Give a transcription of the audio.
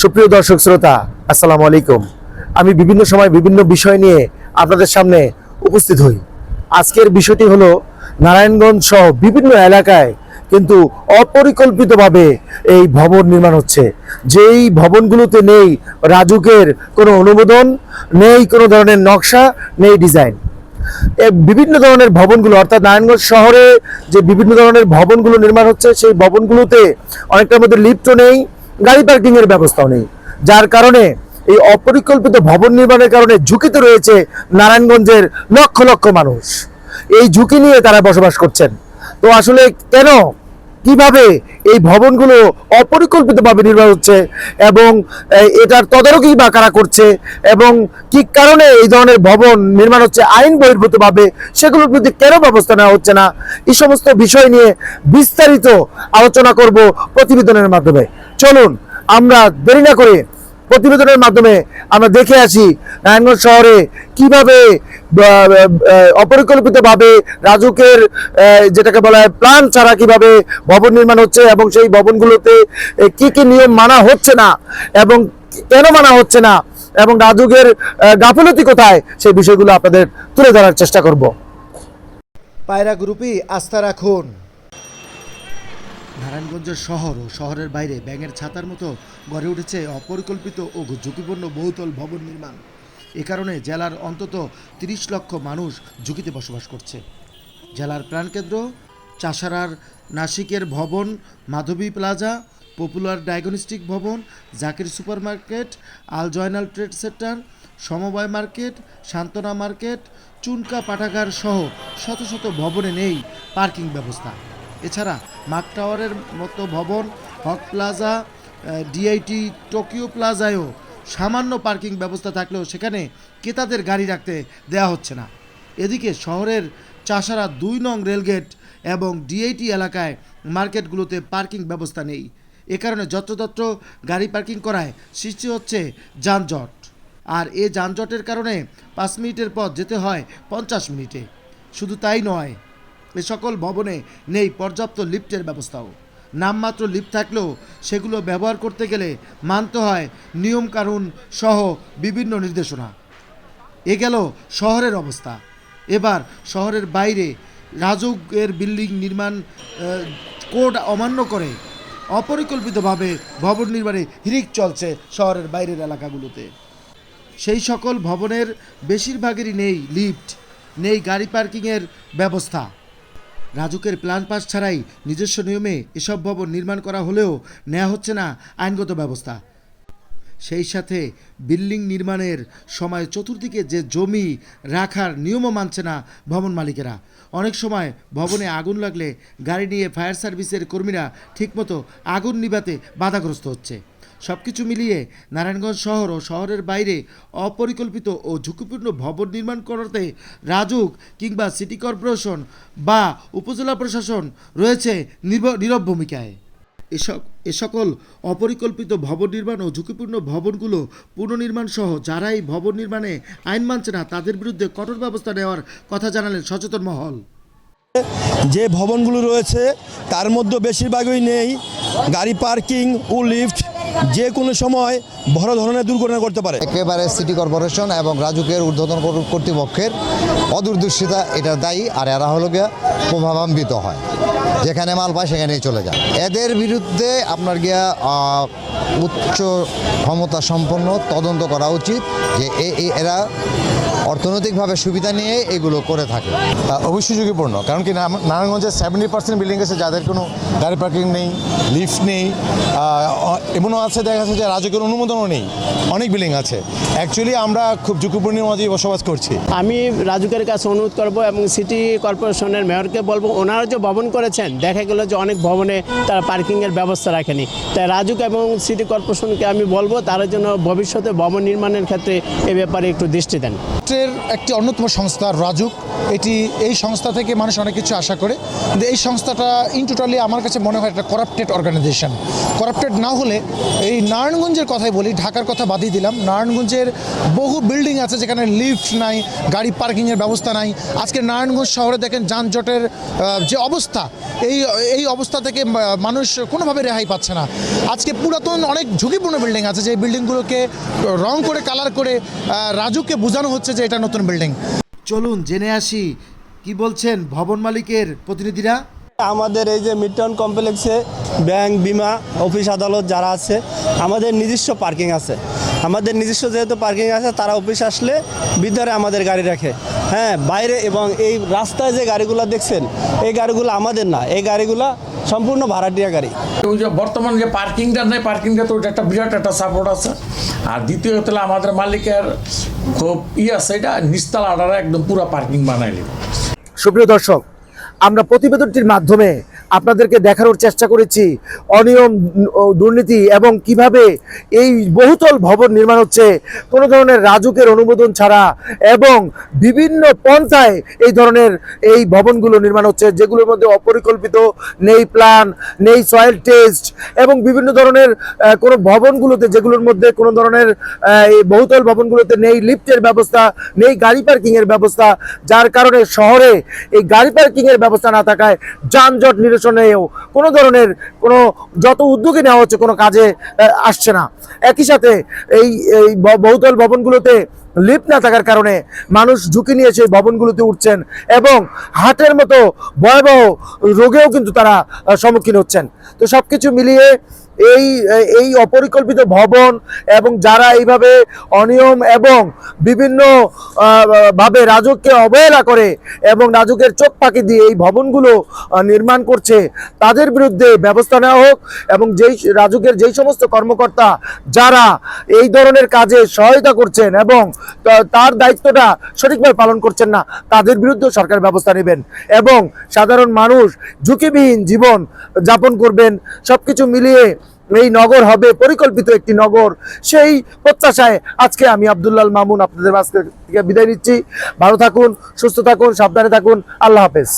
সুপ্রিয় দর্শক শ্রোতা, আসসালামু আলাইকুম। আমি বিভিন্ন সময় বিভিন্ন বিষয় নিয়ে আপনাদের সামনে উপস্থিত হই। আজকের বিষয়টি হলো, নারায়ণগঞ্জ সহ বিভিন্ন এলাকায় কিন্তু অপরিকল্পিতভাবে এই ভবন নির্মাণ হচ্ছে। যেই ভবনগুলোতে নেই রাজুকের কোনো অনুমোদন, নেই কোনো ধরনের নকশা, নেই ডিজাইন। বিভিন্ন ধরনের ভবনগুলো, অর্থাৎ নারায়ণগঞ্জ শহরে যে বিভিন্ন ধরনের ভবনগুলো নির্মাণ হচ্ছে, সেই ভবনগুলোতে অনেকটার মধ্যে লিফটও নেই গাড়ি পার্কিং এর ব্যবস্থাও নেই। যার কারণে এই অপরিকল্পিত ভবন নির্মাণের কারণে ঝুঁকিতে রয়েছে নারায়ণগঞ্জের লক্ষ লক্ষ মানুষ। এই ঝুঁকি নিয়ে তারা বসবাস করছেন। তো আসলে কেন কীভাবে এই ভবনগুলো অপরিকল্পিতভাবে নির্মাণ হচ্ছে এবং এটার তদারকি বা কারা করছে এবং কি কারণে এই ধরনের ভবন নির্মাণ হচ্ছে, আইন বহির্ভূতভাবে সেগুলোর প্রতি কেন ব্যবস্থা নেওয়া হচ্ছে না? এই সমস্ত বিষয় নিয়ে বিস্তারিত আলোচনা করব প্রতিবেদনের মাধ্যমে। চলুন, আমরা দেরি না করে প্রতিবেদনের মাধ্যমে আমরা দেখে আসি নারায়ণগঞ্জ শহরে কীভাবে অপরিকল্পিত ভাবে রাজুকের যেটাকে বলা হয় প্ল্যান ছাড়া কীভাবে ভবন নির্মাণ হচ্ছে এবং সেই ভবনগুলোতে কি কি নিয়ম মানা হচ্ছে না এবং কেন মানা হচ্ছে না এবং রাজুকের গাফলতি কোথায়, সেই বিষয়গুলো আপনাদের তুলে ধরার চেষ্টা করব। পায়রা গ্রুপই আস্থা রাখুন। নারায়ণগঞ্জের শহর ও শহরের বাইরে ব্যাঙের ছাতার মতো গড়ে উঠেছে অপরিকল্পিত ও ঝুঁকিপূর্ণ বহুতল ভবন নির্মাণ। এ কারণে জেলার অন্তত তিরিশ লক্ষ মানুষ ঝুঁকিতে বসবাস করছে। জেলার প্রাণকেন্দ্র, চাষারার নাসিকের ভবন, মাধবী প্লাজা, পপুলার ডায়াগনস্টিক ভবন, Zakir supermarket, Al Joynal trade centre, সমবায় মার্কেট, সান্ত্বনা মার্কেট, চুনকা পাঠাগার সহ শত শত ভবনে নেই পার্কিং ব্যবস্থা। এছাড়া মাক টাওয়ারের মতো ভবন, হক প্লাজা ডিআইটি টোকিও প্লাজায়ও সামান্য পার্কিং ব্যবস্থা থাকলেও সেখানে ক্রেতাদের গাড়ি রাখতে দেওয়া হচ্ছে না। এদিকে শহরের চাষারা দুই নং রেলগেট এবং ডিআইটি এলাকায় মার্কেটগুলোতে পার্কিং ব্যবস্থা নেই। এ কারণে যত্রতত্র গাড়ি পার্কিং করায় সৃষ্টি হচ্ছে যানজট। আর এ যানজটের কারণে পাঁচ মিনিটের পথ যেতে হয় পঞ্চাশ মিনিটে। শুধু তাই নয় এ সকল ভবনে নেই পর্যাপ্ত লিফটের ব্যবস্থাও। নামমাত্র লিফট থাকলেও সেগুলো ব্যবহার করতে গেলে মানতে হয় নিয়মকানুন সহ বিভিন্ন নির্দেশনা। এ গেল শহরের অবস্থা। এবার শহরের বাইরে রাজুকের বিল্ডিং নির্মাণ কোড অমান্য করে অপরিকল্পিতভাবে ভবন নির্মাণে হিরিক চলছে শহরের বাইরের এলাকাগুলোতে। সেই সকল ভবনের বেশিরভাগেরই নেই লিফট, নেই গাড়ি পার্কিংয়ের ব্যবস্থা। রাজুকের প্ল্যান পাস ছাড়াই নিজস্ব নিয়মে এসব ভবন নির্মাণ করা হলেও নেওয়া হচ্ছে না আইনগত ব্যবস্থা। সেই সাথে বিল্ডিং নির্মাণের সময় চতুর্দিকে যে জমি রাখার নিয়মও মানছে না ভবন মালিকেরা। অনেক সময় ভবনে আগুন লাগলে গাড়ি নিয়ে ফায়ার সার্ভিসের কর্মীরা ঠিকমতো আগুন নিভাতে বাধাগ্রস্ত হচ্ছে। সব কিছু মিলিয়ে নারায়ণগঞ্জ শহর ও শহরের বাইরে অপরিকল্পিত ও ঝুঁকিপূর্ণ ভবন নির্মাণ করাতে রাজুক কিংবা সিটি কর্পোরেশন বা উপজেলা প্রশাসন রয়েছে নীরব ভূমিকায়। এসব এ সকল অপরিকল্পিত ভবন নির্মাণ ও ঝুঁকিপূর্ণ ভবনগুলো পুনর্নির্মাণ সহ যারাই ভবন নির্মাণে আইন মানছে না, তাদের বিরুদ্ধে কঠোর ব্যবস্থা নেওয়ার কথা জানালেন সচেতন মহল। যে ভবনগুলো রয়েছে, তার মধ্যে বেশিরভাগই নেই। গাড়ি পার্কিং ও লিফট যে কোনো সময় বড় ধরনের দুর্ঘটনা করতে পারে। একেবারে সিটি কর্পোরেশন এবং রাজুকের ঊর্ধ্বতন কর- কর্তৃপক্ষের অদূরদর্শিতা এটার দায়ী আর এরা হলো গিয়া প্রভাবান্বিত হয়। যেখানে মাল পায় সেখানেই চলে যায়। এদের বিরুদ্ধে আপনার গিয়া উচ্চ ক্ষমতা সম্পন্ন তদন্ত করা উচিত যে এরা অর্থনৈতিকভাবে সুবিধা নিয়ে এগুলো করে থাকে। অবশ্যই ঝুঁকিপূর্ণ কারণ কি নাম- নারায়ণগঞ্জে সেভেন্টি পার্সেন্ট বিল্ডিং আছে যাদের কোনো গাড়ি পার্কিং নেই লিফট নেই এমনও আছে দেখা যাচ্ছে যে রাজকের অনুমোদনও নেই অনেক বিল্ডিং আছে। অ্যাকচুয়ালি আমরা খুব ঝুঁকিপূর্ণের মাঝেই বসবাস করছি। আমি রাজুকের কাছে অনুরোধ করব এবং সিটি কর্পোরেশনের মেয়রকে বলব ওনারা যে ভবন করেছেন দেখা গেল যে অনেক ভবনে তারা পার্কিংয়ের ব্যবস্থা রাখেনি। তাই রাজুক এবং সিটি কর্পোরেশনকে আমি বলব তারা যেন ভবিষ্যতে ভবন নির্মাণের ক্ষেত্রে এ ব্যাপারে একটু দৃষ্টি দেন। রাষ্ট্রের একটি অন্যতম সংস্থা, রাজুক। এটি এই সংস্থা থেকে মানুষ অনেক কিছু আশা করে। কিন্তু এই সংস্থাটা ইন টোটালি আমার কাছে মনে হয় একটা করাপ্টেড অর্গানাইজেশন করাপ্টেড না হলে এই নারায়ণগঞ্জের কথাই বলি, ঢাকার কথা বাদই দিলাম। নারায়ণগঞ্জের বহু বিল্ডিং আছে যেখানে লিফট নাই, গাড়ি পার্কিংয়ের ব্যবস্থা নাই। আজকে নারায়ণগঞ্জ শহরে দেখেন যানজটের যে অবস্থা, এই এই অবস্থা থেকে মানুষ কোনোভাবে রেহাই পাচ্ছে না। আজকে পুরাতন অনেক ঝুঁকিপূর্ণ বিল্ডিং আছে, যে বিল্ডিংগুলোকে রং করে কালার করে রাজুকে বোঝানো হচ্ছে যে এটা নতুন বিল্ডিং চলুন জেনে আসি কি বলছেন ভবন মালিকের প্রতিনিধিরা? আমাদের এই যে মিড টাউন কমপ্লেক্সে ব্যাংক বিমা অফিস আদালত যারা আছে আমাদের নিজস্ব পার্কিং আছে। আমাদের নিজস্ব যেহেতু পার্কিং আছে তারা অফিস আসলে ভিতরে আমাদের গাড়ি রাখে। হ্যাঁ বাইরে এবং এই রাস্তায় যে গাড়িগুলো দেখছেন এই গাড়িগুলো আমাদের না। এই গাড়িগুলো সম্পূর্ণ ভাড়াটিয়া গাড়ি। ওই যে বর্তমান যে পার্কিংটা নেই পার্কিংটা তো ওটা একটা বিরাট একটা সাপোর্ট আছে। আর দ্বিতীয় হলো আমাদের মালিকের খুব ই আছে এটা নিস্তালাটা একদম পুরো পার্কিং বানাইলি সুপ্রিয় দর্শক আমরা প্রতিবেদনটির মাধ্যমে আপনাদেরকে দেখানোর চেষ্টা করেছি। অনিয়ম দুর্নীতি এবং কীভাবে এই বহুতল ভবন নির্মাণ হচ্ছে, কোনো ধরনের রাজুকের অনুমোদন ছাড়া এবং বিভিন্ন পন্থায় এই ধরনের এই ভবনগুলো নির্মাণ হচ্ছে, যেগুলোর মধ্যে অপরিকল্পিত, নেই প্ল্যান, নেই সয়েল টেস্ট এবং বিভিন্ন ধরনের কোনো ভবনগুলোতে, যেগুলোর মধ্যে কোনো ধরনের এই বহুতল ভবনগুলোতে নেই লিফটের ব্যবস্থা, নেই গাড়ি পার্কিংয়ের ব্যবস্থা, যার কারণে শহরে এই গাড়ি পার্কিংয়ের ব্যবস্থা না থাকায় যানজট নিরসনেও কোনো ধরনের কোনো যত উদ্যোগে নেওয়া হচ্ছে কোনো কাজে আসছে না। একই সাথে এই এই বহুতল ভবনগুলোতে লিফট না থাকার কারণে মানুষ ঝুঁকি নিয়ে সেই ভবনগুলোতে উঠছেন এবং হাটের মতো ভয়াবহ রোগেও কিন্তু তারা সম্মুখীন হচ্ছেন। তো সব কিছু মিলিয়ে এই এই অপরিকল্পিত ভবন এবং যারা এইভাবে অনিয়ম এবং বিভিন্ন ভাবে রাজককে অবহেলা করে এবং রাজকের চোখ পাকি দিয়ে এই ভবনগুলো নির্মাণ করছে, তাদের বিরুদ্ধে ব্যবস্থা নেওয়া হোক এবং যেই রাজকের যেই সমস্ত কর্মকর্তা যারা এই ধরনের কাজে সহায়তা করছেন এবং তার দায়িত্বটা সঠিকভাবে পালন করছেন না, তাদের বিরুদ্ধে সরকার ব্যবস্থা নেবেন এবং সাধারণ মানুষ ঝুঁকিবিহীন জীবন যাপন করবেন সব কিছু মিলিয়ে এই নগর হবে, পরিকল্পিত একটি নগর। সেই প্রত্যাশায় আজকে আমি আবদুল্লাহ মামুন আপনাদের মাঝ থেকে বিদায় নিচ্ছি। ভালো থাকুন, সুস্থ থাকুন, সাবধানে থাকুন। আল্লাহ হাফেজ।